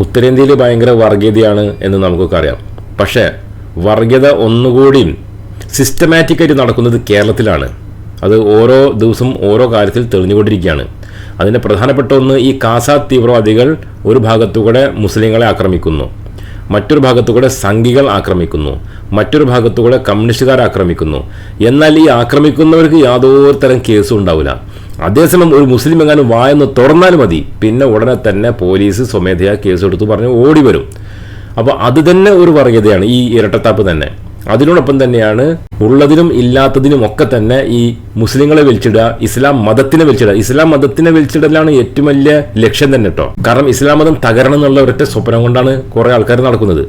ഉത്തരേന്ത്യയിൽ ഭയങ്കര വർഗീയതയാണ് എന്ന് നമുക്കൊക്കെ അറിയാം. പക്ഷേ വർഗീയത ഒന്നുകൂടി സിസ്റ്റമാറ്റിക്കായിട്ട് നടക്കുന്നത് കേരളത്തിലാണ്. അത് ഓരോ ദിവസവും ഓരോ കാര്യത്തിൽ തെളിഞ്ഞുകൊണ്ടിരിക്കുകയാണ്. അതിന്റെ പ്രധാനപ്പെട്ട ഒന്ന് ഈ കാസ തീവ്രവാദികൾ ഒരു ഭാഗത്തുകൂടെ മുസ്ലിങ്ങളെ ആക്രമിക്കുന്നു. മറ്റൊരു ഭാഗത്തുകൂടെ സംഘികൾ ആക്രമിക്കുന്നു. മറ്റൊരു ഭാഗത്തുകൂടെ കമ്മ്യൂണിസ്റ്റുകാർ ആക്രമിക്കുന്നു. എന്നാൽ ഈ ആക്രമിക്കുന്നവർക്ക് യാതൊരു തരം കേസും ഉണ്ടാവില്ല. അതേസമയം ഒരു മുസ്ലിം എങ്ങാനും വായെന്ന് തുറന്നാൽ മതി. പിന്നെ ഉടനെ തന്നെ പോലീസ് സ്വമേധയാ കേസെടുത്ത് പറഞ്ഞ് ഓടി വരും. അപ്പോൾ അത് തന്നെ ഒരു വർഗീയതയാണ് ഈ ഇരട്ടത്താപ്പ് തന്നെ. അതിനോടൊപ്പം തന്നെയാണ് ഉള്ളതിനും ഇല്ലാത്തതിനും ഒക്കെ തന്നെ ഈ മുസ്ലിങ്ങളെ വലിച്ചിടുക ഇസ്ലാം മതത്തിനെ വലിച്ചിടുക ഇസ്ലാം മതത്തിനെ വലിച്ചിടലാണ് ഏറ്റവും വലിയ ലക്ഷ്യം തന്നെ കേട്ടോ കാരണം ഇസ്ലാം മതം തകരണം എന്നുള്ള ഒരൊറ്റ സ്വപ്നം കൊണ്ടാണ് കുറേ ആൾക്കാർ നടക്കുന്നത്.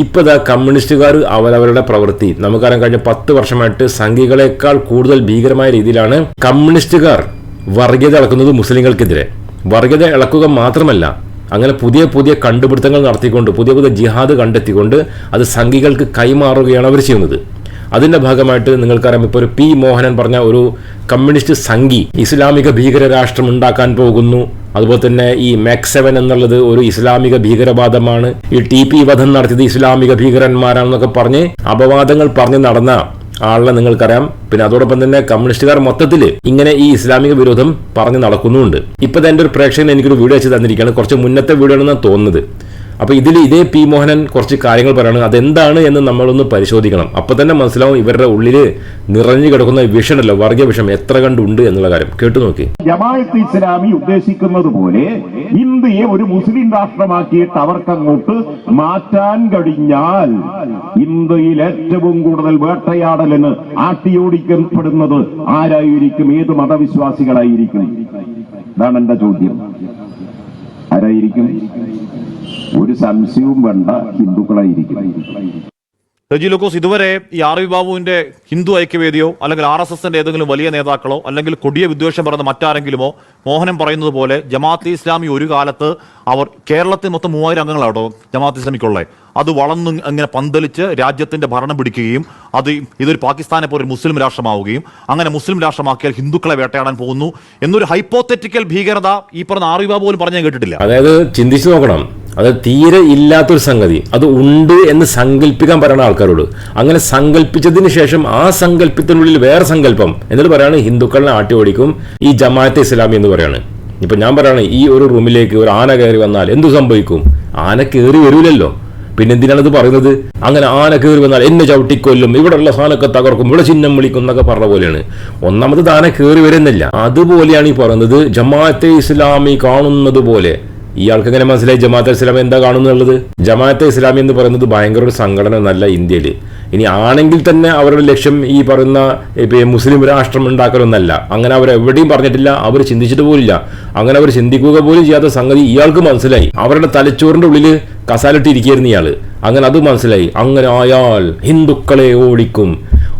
ഇപ്പോൾ ഇതാ കമ്മ്യൂണിസ്റ്റുകാർ അവരവരുടെ പ്രവൃത്തി. നമുക്കറിയാൻ കഴിഞ്ഞ പത്ത് വർഷമായിട്ട് സംഘികളെക്കാൾ കൂടുതൽ ഭീകരമായ രീതിയിലാണ് കമ്മ്യൂണിസ്റ്റുകാർ വർഗീയത ഇളക്കുന്നത് മുസ്ലിങ്ങൾക്കെതിരെ. വർഗീയത ഇളക്കുക മാത്രമല്ല അങ്ങനെ പുതിയ പുതിയ കണ്ടുപിടുത്തങ്ങൾ നടത്തിക്കൊണ്ട് പുതിയ പുതിയ ജിഹാദ് കണ്ടെത്തിക്കൊണ്ട് അത് സംഘികൾക്ക് കൈമാറുകയാണ് അവർ ചെയ്യുന്നത്. അതിന്റെ ഭാഗമായിട്ട് നിങ്ങൾക്കറിയാം ഇപ്പോൾ ഒരു പി മോഹനൻ പറഞ്ഞ ഒരു കമ്മ്യൂണിസ്റ്റ് സംഘി ഇസ്ലാമിക ഭീകര രാഷ്ട്രം ഉണ്ടാക്കാൻ പോകുന്നു. അതുപോലെ തന്നെ ഈ മാക് സെവൻ എന്നുള്ളത് ഒരു ഇസ്ലാമിക ഭീകരവാദമാണ്. ഈ ടി പി വധം നടത്തിയത് ഇസ്ലാമിക ഭീകരന്മാരാണെന്നൊക്കെ പറഞ്ഞ് അപവാദങ്ങൾ പറഞ്ഞ് നടന്ന ആളിനെ നിങ്ങൾക്കറിയാം. പിന്നെ അതോടൊപ്പം തന്നെ കമ്മ്യൂണിസ്റ്റുകാർ മൊത്തത്തിൽ ഇങ്ങനെ ഈ ഇസ്ലാമിക വിരോധം പറഞ്ഞു നടക്കുന്നുണ്ട്. ഇപ്പൊ എന്റെ ഒരു പ്രേക്ഷകൻ എനിക്കൊരു വീഡിയോ അയച്ചു തന്നിരിക്കുകയാണ്. കുറച്ച് മുന്നത്തെ വീഡിയോ ആണെന്ന് തോന്നുന്നത്. അപ്പൊ ഇതിൽ ഇതേ പി മോഹനൻ കുറച്ച് കാര്യങ്ങൾ പറയുകയാണ് അതെന്താണ് എന്ന് നമ്മളൊന്ന് പരിശോധിക്കണം. അപ്പോൾ തന്നെ മനസ്സിലാവും ഇവരുടെ ഉള്ളിൽ നിറഞ്ഞു കിടക്കുന്ന വിഷമല്ലോ വർഗീയ വിഷം എത്ര കണ്ടുണ്ട് എന്നുള്ള കാര്യം. കേട്ടു നോക്കി. ജമാഅത്ത് ഇസ്ലാമി ഉദ്ദേശിക്കുന്നത് പോലെ ഇന്ത്യയെ ഒരു മുസ്ലിം രാഷ്ട്രമാക്കിയിട്ട് അവർക്ക് മാറ്റാൻ കഴിഞ്ഞാൽ ഇന്ത്യയിൽ ഏറ്റവും കൂടുതൽ വേട്ടയാടലിന് ആട്ടിയോടിക്കപ്പെടുന്നത് ആരായിരിക്കും? ഏത് മതവിശ്വാസികളായിരിക്കും? ഇതാണ് എന്റെ ചോദ്യം. ആരായിരിക്കും? ഒരു സംശയവും വേണ്ട ഹിന്ദുക്കളായിരിക്കും. രജി ലൂക്കോസ് ഇതുവരെ ഈ ആർ വി ബാബുവിന്റെ ഹിന്ദു ഐക്യവേദിയോ അല്ലെങ്കിൽ ആർ എസ് എസിന്റെ ഏതെങ്കിലും വലിയ നേതാക്കളോ അല്ലെങ്കിൽ കൊടിയ വിദ്വേഷം പറയുന്ന മറ്റാരെങ്കിലുമോ മോഹനം പറയുന്നത് പോലെ ജമാഅത്ത് ഇസ്ലാമി ഒരു കാലത്ത് അവർ കേരളത്തിൽ മൊത്തം മൂവായിരം അംഗങ്ങളാട്ടോ ജമാഅത്ത് ഇസ്ലാമിക്കുള്ളത് അത് വളർന്ന് അങ്ങനെ പന്തലിച്ച് രാജ്യത്തിന്റെ ഭരണം പിടിക്കുകയും അത് ഇതൊരു പാകിസ്ഥാനെ പോലെ ഒരു മുസ്ലിം രാഷ്ട്രമാവുകയും അങ്ങനെ മുസ്ലിം രാഷ്ട്രമാക്കിയാൽ ഹിന്ദുക്കളെ വേട്ടയാടാൻ പോകുന്നു എന്നൊരു ഹൈപ്പോത്തറ്റിക്കൽ ഭീകരത ഈ പറഞ്ഞ ആർ വി ബാബു പോലും പറഞ്ഞാൽ കേട്ടിട്ടില്ല. അതായത് ചിന്തിച്ചു നോക്കണം. അത് തീരെ ഇല്ലാത്തൊരു സംഗതി. അത് ഉണ്ട് എന്ന് സങ്കല്പിക്കാൻ പറയുന്ന ആൾക്കാരോട്. അങ്ങനെ സങ്കല്പിച്ചതിന് ശേഷം ആ സങ്കല്പത്തിനുള്ളിൽ വേറെ സങ്കല്പം. എന്നിട്ട് പറയാണ് ഹിന്ദുക്കളെ ആട്ടി ഓടിക്കും. ഈ ജമാഅത്തെ ഇസ്ലാമി എന്ന് പറയാണ്. ഇപ്പൊ ഞാൻ പറയാണ് ഈ ഒരു റൂമിലേക്ക് ഒരു ആന കയറി വന്നാൽ എന്തു സംഭവിക്കും? ആന കയറി വരൂലല്ലോ. പിന്നെ എന്തിനാണ് ഇത് പറയുന്നത്? അങ്ങനെ ആന കയറി വന്നാൽ എന്നെ ചവിട്ടിക്കൊല്ലും ഇവിടെയുള്ള സാധനമൊക്കെ തകർക്കും ഇവിടെ ചിഹ്നം വിളിക്കും എന്നൊക്കെ പറഞ്ഞ പോലെയാണ്. ഒന്നാമത് ആന കയറി വരുന്നില്ല. അതുപോലെയാണ് ഈ പറയുന്നത് ജമാഅത്തെ ഇസ്ലാമി കാണുന്നത് പോലെ. ഇയാൾക്ക് എങ്ങനെ മനസ്സിലായി ജമാഅത്തെ ഇസ്ലാമി എന്താ കാണുന്നുള്ളത് ജമാഅത്തെ ഇസ്ലാമി എന്ന് പറയുന്നത് ഭയങ്കര ഒരു സംഘടന നല്ല ഇന്ത്യയിൽ ഇനി ആണെങ്കിൽ തന്നെ അവരുടെ ലക്ഷ്യം ഈ പറയുന്ന മുസ്ലിം രാഷ്ട്രം ഉണ്ടാക്കലൊന്നല്ല. അങ്ങനെ അവർ എവിടെയും പറഞ്ഞിട്ടില്ല അവർ ചിന്തിച്ചിട്ട് പോലില്ല. അങ്ങനെ അവർ ചിന്തിക്കുക പോലും ചെയ്യാത്ത സംഗതി ഇയാൾക്ക് മനസ്സിലായി. അവരുടെ തലച്ചോറിന്റെ ഉള്ളിൽ കസാലിട്ടിരിക്കുന്ന ഇയാൾ. അങ്ങനെ അത് മനസ്സിലായി. അങ്ങനെ ആയാൽ ഹിന്ദുക്കളെ ഓടിക്കും.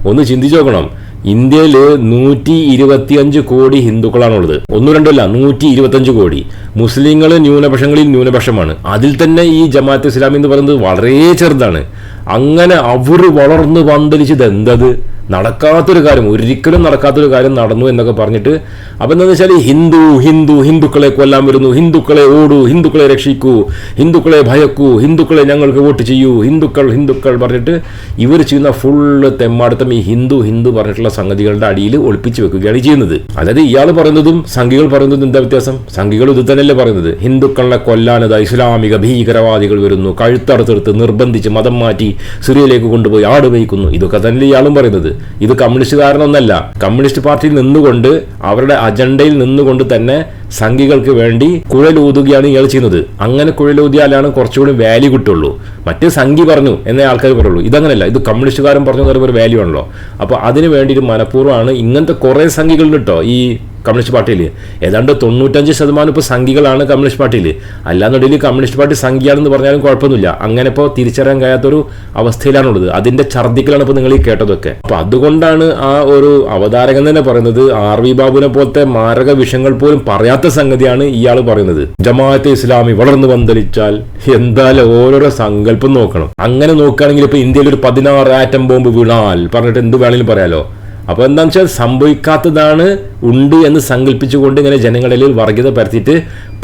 ഒന്ന് ചിന്തിച്ചു നോക്കണം. ഇന്ത്യയിൽ നൂറ്റി ഇരുപത്തിയഞ്ച് കോടി ഹിന്ദുക്കളാണുള്ളത്. ഒന്നും രണ്ടല്ല നൂറ്റി ഇരുപത്തിയഞ്ച് കോടി. മുസ്ലിങ്ങൾ ന്യൂനപക്ഷങ്ങളിൽ ന്യൂനപക്ഷമാണ്. അതിൽ തന്നെ ഈ ജമാഅത്ത് ഇസ്ലാമി എന്ന് പറയുന്നത് വളരെ ചെറുതാണ്. അങ്ങനെ അവർ വളർന്ന് പന്തലിച്ചത് എന്തത്? നടക്കാത്തൊരു കാര്യം ഒരിക്കലും നടക്കാത്തൊരു കാര്യം നടന്നു എന്നൊക്കെ പറഞ്ഞിട്ട് അപ്പം എന്താണെന്ന് വെച്ചാൽ ഹിന്ദു ഹിന്ദു ഹിന്ദുക്കളെ കൊല്ലാൻ വരുന്നു ഹിന്ദുക്കളെ ഓടൂ ഹിന്ദുക്കളെ രക്ഷിക്കൂ ഹിന്ദുക്കളെ ഭയക്കൂ ഹിന്ദുക്കളെ ഞങ്ങൾക്ക് വോട്ട് ചെയ്യൂ ഹിന്ദുക്കൾ ഹിന്ദുക്കൾ പറഞ്ഞിട്ട് ഇവർ ചെയ്യുന്ന ഫുള്ള് തെമ്മാടുത്തം ഈ ഹിന്ദു ഹിന്ദു പറഞ്ഞിട്ടുള്ള സംഗതികളുടെ അടിയിൽ ഒളിപ്പിച്ച് വെക്കുകയാണ് ചെയ്യുന്നത്. അതായത് ഇയാൾ പറയുന്നതും സംഘികൾ പറയുന്നതും എന്താ വ്യത്യാസം? സംഘികൾ ഇത് തന്നെയല്ലേ പറയുന്നത്? ഹിന്ദുക്കളെ കൊല്ലാനത് ഇസ്ലാമിക ഭീകരവാദികൾ വരുന്നു കഴുത്തറുത്തെടുത്ത് നിർബന്ധിച്ച് മതം മാറ്റി സിറിയയിലേക്ക് കൊണ്ടുപോയി ആട് വയ്ക്കുന്നു ഇതൊക്കെ തന്നെ ഇയാളും പറയുന്നത്. ഇത് കമ്മ്യൂണിസ്റ്റ് കമ്മ്യൂണിസ്റ്റുകാരനൊന്നല്ല കമ്മ്യൂണിസ്റ്റ് പാർട്ടിയിൽ നിന്നുകൊണ്ട് അവരുടെ അജണ്ടയിൽ നിന്നുകൊണ്ട് തന്നെ സംഘികൾക്ക് വേണ്ടി കുഴലൂതുകയാണ് ഇയാൾ ചെയ്യുന്നത്. അങ്ങനെ കുഴലൂതിയാലാണ് കുറച്ചുകൂടി വാല്യൂ കിട്ടുള്ളൂ. മറ്റേ സംഘി പറഞ്ഞു എന്നേ ആൾക്കാർ പറയുള്ളൂ. ഇതങ്ങനെയല്ല ഇത് കമ്മ്യൂണിസ്റ്റുകാരൻ പറഞ്ഞു പറയുമ്പോൾ ഒരു വാല്യൂ ആണല്ലോ. അപ്പോൾ അതിന് വേണ്ടിയിട്ട് മനഃപൂർവമാണ് ഇങ്ങനത്തെ കുറേ സംഘികളുണ്ട് കേട്ടോ ഈ കമ്മ്യൂണിസ്റ്റ് പാർട്ടിയിൽ. ഏതാണ്ട് തൊണ്ണൂറ്റഞ്ച് ശതമാനം ഇപ്പോൾ സംഘികളാണ് കമ്മ്യൂണിസ്റ്റ് പാർട്ടിയിൽ. അല്ലാന്നുണ്ടെങ്കിൽ കമ്മ്യൂണിസ്റ്റ് പാർട്ടി സംഘിയാണെന്ന് പറഞ്ഞാലും കുഴപ്പമൊന്നുമില്ല. അങ്ങനെ ഇപ്പോൾ തിരിച്ചറിയാൻ കഴിയാത്തൊരു അവസ്ഥയിലാണുള്ളത്. അതിന്റെ ഛർദ്ദിക്കലാണ് ഇപ്പോൾ നിങ്ങൾ ഈ കേട്ടതൊക്കെ. അപ്പോൾ അതുകൊണ്ടാണ് ആ ഒരു അവതാരകൻ തന്നെ പറയുന്നത് ആർ വി ബാബുവിനെ പോലത്തെ മാരക വിഷയങ്ങൾ പോലും പറയാത്ത സംഗതിയാണ് ഇയാൾ പറയുന്നത്. ജമാഅത്തെ ഇസ്ലാമി വളർന്നു പന്തലിച്ചാൽ എന്തായാലും ഓരോരോ സങ്കല്പം നോക്കണം. അങ്ങനെ നോക്കുകയാണെങ്കിൽ ഇപ്പൊ ഇന്ത്യയിൽ ഒരു പതിനാറ് ആറ്റം ബോംബ് വീണാൽ പറഞ്ഞിട്ട് എന്ത് വേണമെങ്കിലും പറയാലോ? അപ്പോൾ എന്താണെന്ന് വെച്ചാൽ സംഭവിക്കാത്തതാണ് ഉണ്ട് എന്ന് സങ്കല്പിച്ചുകൊണ്ട് ഇങ്ങനെ ജനങ്ങളിൽ വർഗീയത പരത്തിയിട്ട്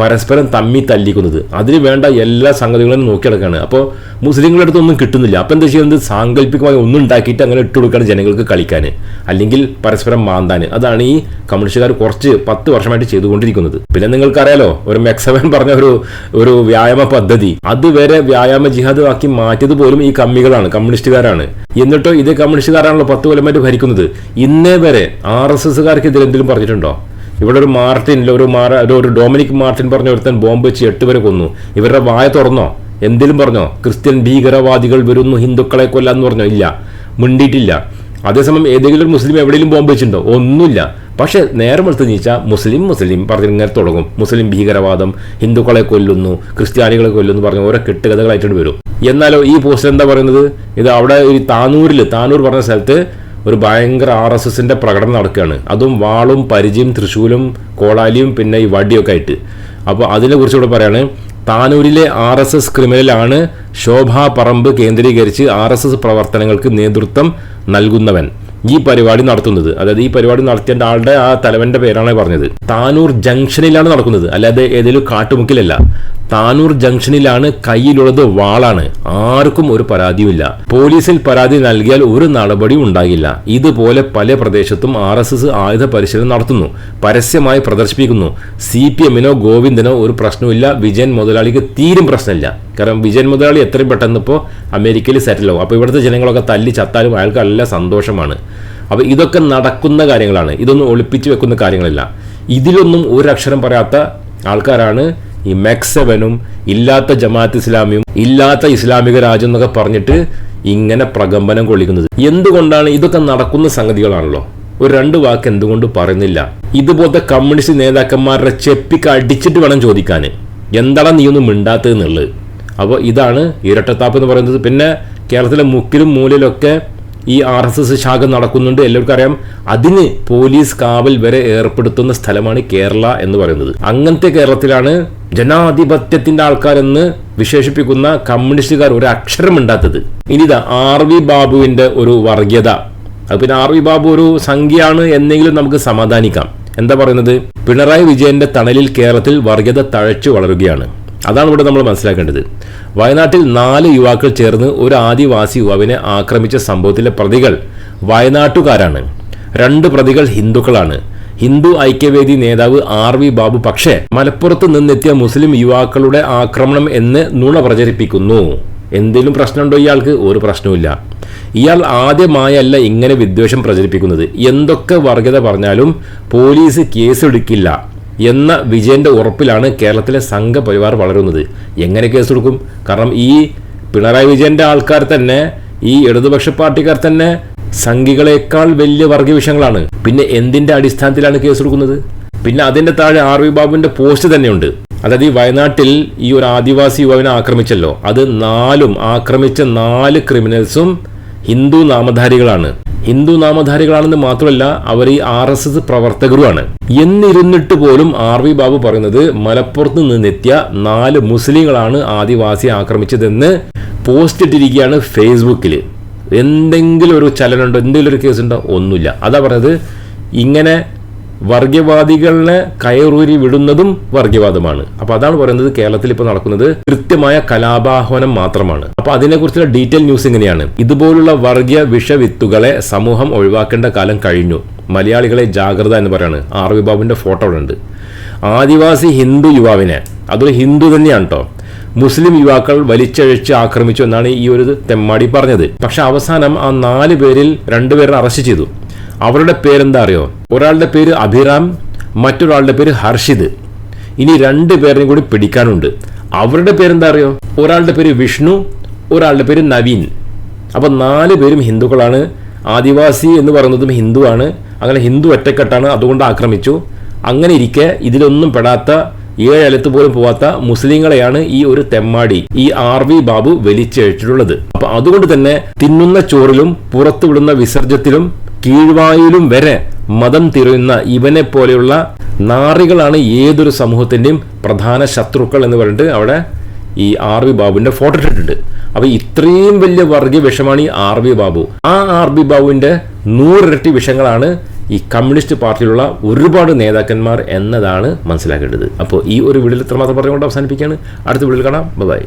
പരസ്പരം തമ്മി തല്ലിക്കുന്നത്. അതിന് വേണ്ട എല്ലാ സംഗതികളും നോക്കിയെടുക്കുകയാണ് അപ്പോൾ മുസ്ലിങ്ങളുടെ അടുത്തൊന്നും കിട്ടുന്നില്ല. അപ്പം എന്താ ചെയ്യുന്നത് സാങ്കല്പികമായി ഒന്നും ഉണ്ടാക്കിയിട്ട് അങ്ങനെ ഇട്ട് കൊടുക്കുകയാണ് ജനങ്ങൾക്ക് കളിക്കാൻ. അല്ലെങ്കിൽ പരസ്പരം മാന്താൻ. അതാണ് ഈ കമ്മ്യൂണിസ്റ്റുകാർ കുറച്ച് പത്ത് വർഷമായിട്ട് ചെയ്തുകൊണ്ടിരിക്കുന്നത്. പിന്നെ നിങ്ങൾക്കറിയാലോ ഒരു മെക്സവൻ പറഞ്ഞ ഒരു ഒരു വ്യായാമ പദ്ധതി. അതുവരെ വ്യായാമ ജിഹാദ് ആക്കി മാറ്റിയത് പോലും ഈ കമ്മികളാണ് കമ്മ്യൂണിസ്റ്റുകാരാണ്. എന്നിട്ടോ ഇതേ കമ്മ്യൂണിസ്റ്റുകാരാണല്ലോ പത്ത് കൊല്ലമായിട്ട് ഭരിക്കുന്നത്. ഇന്നേ വരെ ആർ എസ് എസ്സുകാർക്ക് ഇതിലെന്തെങ്കിലും പറഞ്ഞിട്ടുണ്ടോ? ഇവിടെ ഒരു മാർട്ടിൻ ഒരു മാർ ഒരു- ഡൊമിനിക് മാർട്ടിൻ പറഞ്ഞ ഒരുത്തൻ ബോംബ് വെച്ച് എട്ട് പേരെ കൊന്നു. ഇവരുടെ വായ തുറന്നോ? എന്തെങ്കിലും പറഞ്ഞോ ക്രിസ്ത്യൻ ഭീകരവാദികൾ വരുന്നു ഹിന്ദുക്കളെ കൊല്ലാന്ന് പറഞ്ഞോ ഇല്ല. മിണ്ടിയിട്ടില്ല. അതേസമയം ഏതെങ്കിലും ഒരു മുസ്ലിം എവിടെയെങ്കിലും ബോംബ് വെച്ചിട്ടുണ്ടോ ഒന്നുമില്ല. പക്ഷേ നേരെ എടുത്ത് നീച്ചാൽ മുസ്ലിം മുസ്ലിം പറഞ്ഞു ഇങ്ങനെ തുടങ്ങും. മുസ്ലിം ഭീകരവാദം ഹിന്ദുക്കളെ കൊല്ലുന്നു ക്രിസ്ത്യാനികളെ കൊല്ലുന്നു പറഞ്ഞ ഓരോ കെട്ടുകഥകളായിട്ടുണ്ട് വരും. എന്നാലോ ഈ പോസ്റ്റർ എന്താ പറയുന്നത്? ഇത് അവിടെ ഒരു താനൂരിൽ താനൂർ പറഞ്ഞ സ്ഥലത്ത് ഒരു ഭയങ്കര ആർ എസ് എസിന്റെ പ്രകടനം നടക്കുകയാണ്. അതും വാളും പരിചയും തൃശൂലും കോടാലിയും പിന്നെ ഈ വടിയൊക്കെ ആയിട്ട്. അപ്പോൾ അതിനെക്കുറിച്ച് ഇവിടെ പറയാണ് താനൂരിലെ ആർ എസ് എസ് ക്രിമിനലാണ് ശോഭാ പറമ്പ് കേന്ദ്രീകരിച്ച് ആർ എസ് എസ് പ്രവർത്തനങ്ങൾക്ക് നേതൃത്വം നൽകുന്നവൻ. ഈ പരിപാടി നടത്തുന്നത്. അതായത് ഈ പരിപാടി നടത്തിയ ആളുടെ ആ തലവന്റെ പേരാണ് പറഞ്ഞത്. താനൂർ ജംഗ്ഷനിലാണ് നടക്കുന്നത്. അല്ലാതെ ഏതെങ്കിലും കാട്ടുമുക്കിലല്ല. താനൂർ ജംഗ്ഷനിലാണ് കയ്യിലുള്ളത് വാളാണ്. ആർക്കും ഒരു പരാതിയുമില്ല. പോലീസിൽ പരാതി നൽകിയാൽ ഒരു നടപടിയും ഉണ്ടാകില്ല. ഇതുപോലെ പല പ്രദേശത്തും ആർ എസ് എസ് ആയുധ പരിശീലനം നടത്തുന്നു. പരസ്യമായി പ്രദർശിപ്പിക്കുന്നു. സി പി എമ്മിനോ ഗോവിന്ദനോ ഒരു പ്രശ്നമില്ല വിജയൻ മുതലാളിക്ക് തീരും പ്രശ്നമില്ല. കാരണം വിജയൻ മുതലാളി എത്രയും പെട്ടെന്ന് ഇപ്പോൾ അമേരിക്കയിൽ സെറ്റിൽ ആവും. അപ്പോൾ ഇവിടുത്തെ ജനങ്ങളൊക്കെ തല്ലി ചത്താലും അയാൾക്ക് നല്ല സന്തോഷമാണ്. അപ്പോൾ ഇതൊക്കെ നടക്കുന്ന കാര്യങ്ങളാണ്. ഇതൊന്നും ഒളിപ്പിച്ച് വെക്കുന്ന കാര്യങ്ങളല്ല. ഇതിലൊന്നും ഒരക്ഷരം പറയാത്ത ആൾക്കാരാണ് ഈ മെക്സവനും ഇല്ലാത്ത ജമാഅത്ത് ഇസ്ലാമിയും ഇല്ലാത്ത ഇസ്ലാമിക രാജ്യം എന്നൊക്കെ പറഞ്ഞിട്ട് ഇങ്ങനെ പ്രകമ്പനം കൊള്ളിക്കുന്നത്. എന്തുകൊണ്ടാണ് ഇതൊക്കെ നടക്കുന്ന സംഗതികളാണല്ലോ? ഒരു രണ്ട് വാക്ക് എന്തുകൊണ്ട് പറയുന്നില്ല? ഇതുപോലത്തെ കമ്മ്യൂണിസ്റ്റ് നേതാക്കന്മാരുടെ ചെപ്പിക്ക് അടിച്ചിട്ട് വേണം ചോദിക്കാൻ എന്താണ് നീ ഒന്നും മിണ്ടാത്തതെന്നുള്ളത് അപ്പോൾ ഇതാണ് ഇരട്ടത്താപ്പ് എന്ന് പറയുന്നത്. പിന്നെ കേരളത്തിലെ മുക്കിലും മൂലയിലൊക്കെ ഈ ആർ എസ് എസ് ശാഖ നടക്കുന്നുണ്ട്. എല്ലാവർക്കും അറിയാം. അതിന് പോലീസ് കാവൽ വരെ ഏർപ്പെടുത്തുന്ന സ്ഥലമാണ് കേരള എന്ന് പറയുന്നത്. അങ്ങനത്തെ കേരളത്തിലാണ് ജനാധിപത്യത്തിന്റെ ആൾക്കാരെന്ന് വിശേഷിപ്പിക്കുന്ന കമ്മ്യൂണിസ്റ്റുകാർ ഒരു അക്ഷരം ഉണ്ടാത്തത്. ഇനി ഇതാ ആർ വി ബാബുവിന്റെ ഒരു വർഗീയത അത് പിന്നെ ആർ വി ബാബു ഒരു സംഖ്യയാണ് എന്നെങ്കിലും നമുക്ക് സമാധാനിക്കാം. എന്താ പറയുന്നത്? പിണറായി വിജയന്റെ തണലിൽ കേരളത്തിൽ വർഗീയത തഴച്ചു വളരുകയാണ്. അതാണ് ഇവിടെ നമ്മൾ മനസ്സിലാക്കേണ്ടത്. വയനാട്ടിൽ നാല് യുവാക്കൾ ചേർന്ന് ഒരു ആദിവാസി യുവാവിനെ ആക്രമിച്ച സംഭവത്തിലെ പ്രതികൾ വയനാട്ടുകാരാണ്. രണ്ട് പ്രതികൾ ഹിന്ദുക്കളാണ്. ഹിന്ദു ഐക്യവേദി നേതാവ് ആർ വി ബാബു പക്ഷേ മലപ്പുറത്ത് നിന്നെത്തിയ മുസ്ലിം യുവാക്കളുടെ ആക്രമണം എന്ന് നുണ പ്രചരിപ്പിക്കുന്നു. എന്തെങ്കിലും പ്രശ്നമുണ്ടോ ഇയാൾക്ക്? ഒരു പ്രശ്നവുമില്ല. ഇയാൾ ആദ്യമായല്ല ഇങ്ങനെ വിദ്വേഷം പ്രചരിപ്പിക്കുന്നത്. എന്തൊക്കെ വർഗത പറഞ്ഞാലും പോലീസ് കേസെടുക്കില്ല. എന്ന വിജയന്റെ ഉറപ്പിലാണ് കേരളത്തിലെ സംഘപരിവാർ വളരുന്നത്. എങ്ങനെ കേസെടുക്കും? കാരണം ഈ പിണറായി വിജയന്റെ ആൾക്കാർ തന്നെ ഈ ഇടതുപക്ഷ പാർട്ടിക്കാർ തന്നെ സംഘികളെക്കാൾ വലിയ വർഗീയ വിഷയങ്ങളാണ്. പിന്നെ എന്തിന്റെ അടിസ്ഥാനത്തിലാണ് കേസ് കേസെടുക്കുന്നത്? പിന്നെ അതിന്റെ താഴെ ആർ വി ബാബുവിന്റെ പോസ്റ്റ് തന്നെയുണ്ട്. അതായത് ഈ വയനാട്ടിൽ ഈ ഒരു ആദിവാസി യുവാവിനെ ആക്രമിച്ചല്ലോ. അത് നാലും ആക്രമിച്ച നാല് ക്രിമിനൽസും ഹിന്ദു നാമധാരികളാണ്. ഹിന്ദു നാമധാരികളാണെന്ന് മാത്രമല്ല അവർ ഈ ആർ എസ് എസ് പ്രവർത്തകരുമാണ്. എന്നിരുന്നിട്ട് പോലും ആർ വി ബാബു പറയുന്നത് മലപ്പുറത്ത് നിന്നെത്തിയ നാല് മുസ്ലിങ്ങളാണ് ആദിവാസിയെ ആക്രമിച്ചതെന്ന് പോസ്റ്റ് ഇട്ടിരിക്കുകയാണ് ഫേസ്ബുക്കിൽ എന്തെങ്കിലും ഒരു ചലനമുണ്ടോ? എന്തെങ്കിലും ഒരു കേസ് ഉണ്ടോ ഒന്നുമില്ല. അതാ പറഞ്ഞത് ഇങ്ങനെ വർഗീയവാദികളെ കയറൂരി വിടുന്നതും വർഗീയവാദമാണ് അപ്പൊ അതാണ് പറയുന്നത് കേരളത്തിൽ ഇപ്പോൾ നടക്കുന്നത്. കൃത്യമായ കലാപാഹ്വാനം മാത്രമാണ്. അപ്പൊ അതിനെക്കുറിച്ചുള്ള ഡീറ്റെയിൽ ന്യൂസ് ഇങ്ങനെയാണ്. ഇതുപോലുള്ള വർഗീയ വിഷവിത്തുകളെ സമൂഹം ഒഴിവാക്കേണ്ട കാലം കഴിഞ്ഞു. മലയാളികളെ ജാഗ്രത എന്ന് പറയാണ്. ആർ വി ഫോട്ടോ ഉണ്ട്. ആദിവാസി ഹിന്ദു യുവാവിനെ. അതൊരു ഹിന്ദു തന്നെയാണ് കേട്ടോ മുസ്ലിം യുവാക്കൾ വലിച്ചഴിച്ച് ആക്രമിച്ചു എന്നാണ് ഈ ഒരു തെമ്മാടി പറഞ്ഞത്. പക്ഷെ അവസാനം ആ നാല് പേരിൽ രണ്ടുപേരെ അറസ്റ്റ് ചെയ്തു. അവരുടെ പേരെന്താ അറിയോ? ഒരാളുടെ പേര് അഭിറാം മറ്റൊരാളുടെ പേര് ഹർഷിദ്. ഇനി രണ്ട് പേരെയും കൂടി പിടിക്കാനുണ്ട്. അവരുടെ പേരെന്താ അറിയോ? ഒരാളുടെ പേര് വിഷ്ണു ഒരാളുടെ പേര് നവീൻ. അപ്പോൾ നാല് പേരും ഹിന്ദുക്കളാണ്. ആദിവാസി എന്ന് പറയുന്നതും ഹിന്ദുവാണ്. അങ്ങനെ ഹിന്ദു ഒറ്റക്കെട്ടാണ് അതുകൊണ്ട് ആക്രമിച്ചു. അങ്ങനെ ഇരിക്കെ ഇതിലൊന്നും പെടാത്ത ഏഴലത്ത് പോലും പോവാത്ത മുസ്ലിങ്ങളെയാണ് ഈ ഒരു തെമ്മാടി ഈ ആർ വി ബാബു വലിച്ചഴിച്ചിട്ടുള്ളത്. അപ്പൊ അതുകൊണ്ട് തന്നെ തിന്നുന്ന ചോറിലും പുറത്തുവിടുന്ന വിസർജ്യത്തിലും കീഴ്വായിലും വരെ മതം തിരയുന്ന ഇവനെ പോലെയുള്ള നാറികളാണ് ഏതൊരു സമൂഹത്തിന്റെയും പ്രധാന ശത്രുക്കൾ എന്ന് പറഞ്ഞിട്ട് അവിടെ ഈ ആർ വി ബാബുവിന്റെ ഫോട്ടോ ഇട്ടിട്ടുണ്ട്. അപ്പൊ ഇത്രയും വലിയ വർഗീയ വിഷമാണ് ഈ ആർ വി ബാബു. ആ ആർ വി ബാബുവിന്റെ നൂറിരട്ടി വിഷങ്ങളാണ് ഈ കമ്മ്യൂണിസ്റ്റ് പാർട്ടിയിലുള്ള ഒരുപാട് നേതാക്കന്മാർ എന്നതാണ് മനസ്സിലാക്കേണ്ടത്. അപ്പോൾ ഈ ഒരു വീഡിയോയിൽ ഇത്രമാത്രം പറഞ്ഞുകൊണ്ട് അവസാനിപ്പിക്കുകയാണ്. അടുത്ത വീഡിയോയിൽ കാണാം. ബൈ.